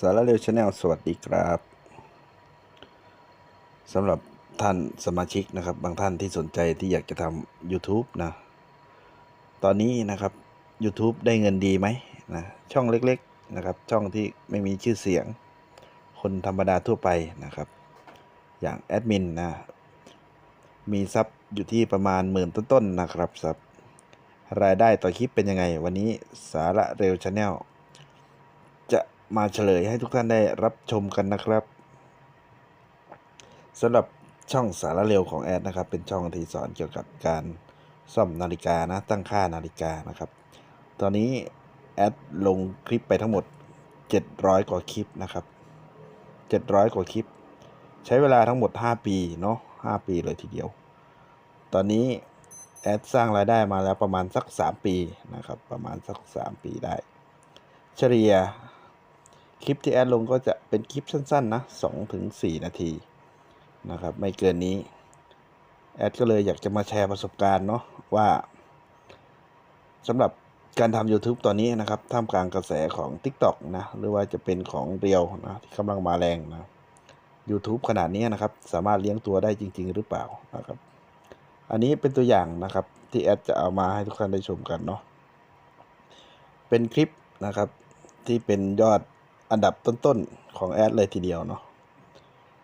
สารเร็วชาแนลสวัสดีครับสำหรับท่านสมาชิกนะครับ บางท่านที่สนใจที่อยากจะทำ YouTube นะ ตอนนี้นะครับ YouTube ได้เงินดีไหมนะช่องเล็กๆนะครับ ช่องที่ไม่มีชื่อเสียง คนธรรมดาทั่วไปนะครับ อย่างแอดมินนะมีซับอยู่ที่ประมาณหมื่นต้นๆนะครับซับรายได้ต่อคลิปเป็นยังไง วันนี้สาระเร็วชาแนลจะ มาเฉลยให้ทุกท่านได้รับชมกันนะครับสำหรับช่องสารเร็วของแอดนะครับ เป็นช่องที่สอนเกี่ยวกับการซ่อมนาฬิกานะ ตั้งค่านาฬิกานะครับ ตอนนี้แอดลงคลิปไปทั้งหมด 700 กว่าคลิปนะครับ 700 กว่าคลิป ใช้เวลาทั้งหมด 5 ปีเนาะ5ปีเลยทีเดียว ตอนนี้แอดสร้างรายได้มาแล้วประมาณสัก 3 ปีนะครับ ประมาณสัก 3 ปีได้ เฉลี่ย คลิปที่แอดลงก็จะเป็นคลิปสั้นๆนะ2ถึง4นาทีนะครับ ไม่เกินนี้ แอดก็เลยอยากจะมาแชร์ประสบการณ์เนาะว่าสำหรับการทำ YouTube ตอนนี้นะครับ ท่ามกลางกระแสของ TikTok นะ หรือว่าจะเป็นของเรียวนะที่กำลังมาแรงนะ YouTube ขนาดนี้นะครับ สามารถเลี้ยงตัวได้จริง ๆ หรือเปล่านะครับ อันนี้เป็นตัวอย่างนะครับ ที่แอดจะเอามาให้ทุกท่านได้ชมกันเนาะเป็นคลิปนะครับที่เป็นยอด อันดับต้นๆของแอดเลยทีเดียวเนาะ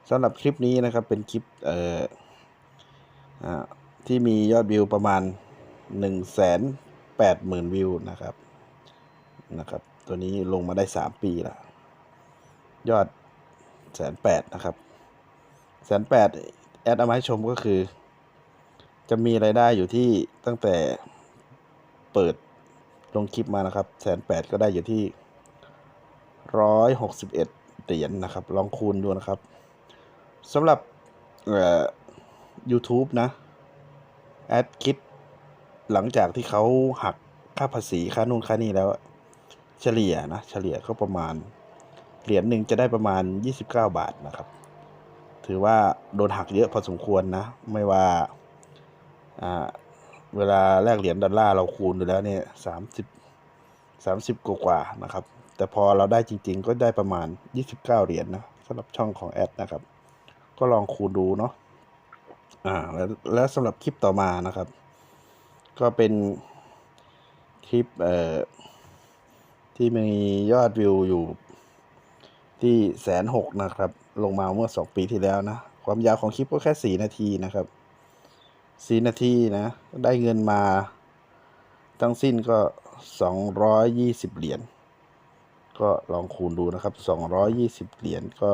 สำหรับคลิปนี้นะครับเป็นคลิปเอ่อที่มียอดวิวประมาณ1นึ่งแสนแปดหมื่นวิวนะครับนะครับ ตัวนี้ลงมาได้ 3 ปีละยอดแสนแปดนะครับแสนแปดแอดเอามาให้ชมก็คือ จะมีรายได้อยู่ที่ตั้งแต่เปิดลงคลิปมานะครับแสนแปดก็ได้อยู่ที่ ร้อยหกสิบเอ็ดเหรียญนะครับ ลองคูณดูนะครับสำหรับเอ่อ YouTube นะ แอดคิด หลังจากที่เขาหักค่าภาษีค่านู่นค่านี่แล้ว เฉลี่ยนะ เฉลี่ยก็ประมาณ เหรียญหนึ่งจะได้ประมาณ 29 บาทนะครับ ถือว่าโดนหักเยอะพอสมควรนะ ไม่ว่าอ่าเวลาแลกเหรียญดอลลาร์เราคูณดูแล้วเนี่ยสามสิบสามสิบกว่าๆนะครับ แต่พอเราได้จริง ๆ ก็ได้ประมาณ 29 เหรียญนะสำหรับช่องของแอดนะครับ ก็ลองคูณดูเนาะอ่าแล้วแล้วสำหรับคลิปต่อมานะครับ ก็เป็นคลิปเอ่อที่มียอดวิวอยู่ที่แสนหกนะครับ ลงมาเมื่อสองปีที่แล้วนะ ความยาวของคลิปก็แค่สี่นาทีนะครับสี่นาทีนะ ได้เงินมาทั้งสิ้นก็สองร้อยยี่สิบเหรียญ ก็ลองคูณดูนะครับสองร้อยยี่สิบเหรียญก็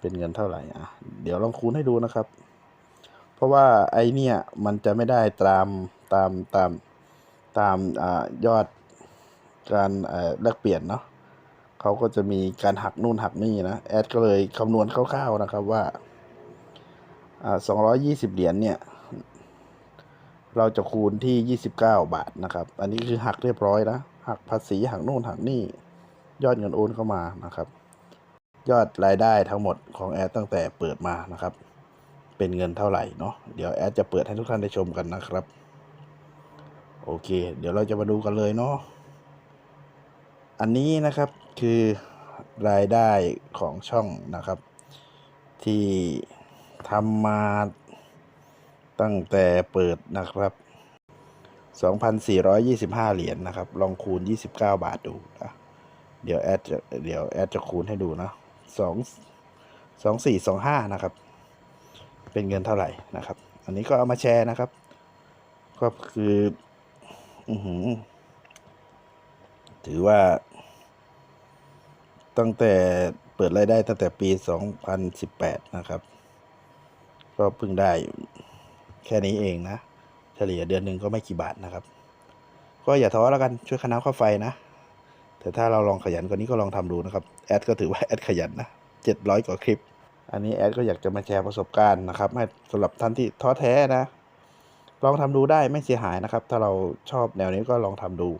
เป็นเงินเท่าไหร่อะ เดี๋ยวลองคูณให้ดูนะครับ เพราะว่าไอเนี่ยมันจะไม่ได้ตามตามตามตามอ่ายอดการเอ่อแลกเปลี่ยนเนาะเขาก็จะมีการหักนู่นหักนี่นะ แอดก็เลยคำนวณคร่าวๆนะครับว่าอ่าสองร้อยยี่สิบเหรียญเนี่ย เราจะคูณที่ 29 บาทนะครับ อันนี้คือหักเรียบร้อยนะ หักภาษีหักนู่นหักนี่ ยอดเงินโอนเข้ามานะครับ ยอดรายได้ทั้งหมดของแอดตั้งแต่เปิดมานะครับ เป็นเงินเท่าไหร่เนาะเดี๋ยวแอดจะเปิดให้ทุกท่านได้ชมกันนะครับ โอเค เดี๋ยวเราจะมาดูกันเลยเนาะอันนี้นะครับคือรายได้ของช่องนะครับ ที่ทำมาตั้งแต่เปิดนะครับ 2,425 เหรียญนะครับ ลองคูณ 29 บาทดูนะ เดี๋ยวแอดจะเดี๋ยวแอดจะคูณให้ดูนะสองสองสี่สองห้านะครับ เป็นเงินเท่าไหร่นะครับ อันนี้ก็เอามาแชร์นะครับ ก็คืออือหือถือว่า ตั้งแต่เปิดรายได้ตั้งแต่ปี 2018 นะครับ ก็เพิ่งได้แค่นี้เองนะ เฉลี่ยเดือนหนึ่งก็ไม่กี่บาทนะครับ ก็อย่าท้อแล้วกันช่วยคณะข้าไฟนะ แต่ถ้าเราลองขยันกว่านี้ก็ลองทำดูนะครับแอดก็ถือว่าแอดขยันนะเจ็ดร้อยกว่าคลิป อันนี้แอดก็อยากจะมาแชร์ประสบการณ์นะครับให้สำหรับท่านที่ท้อแท้นะ ลองทำดูได้ไม่เสียหายนะครับ ถ้าเราชอบแนวนี้ก็ลองทำดู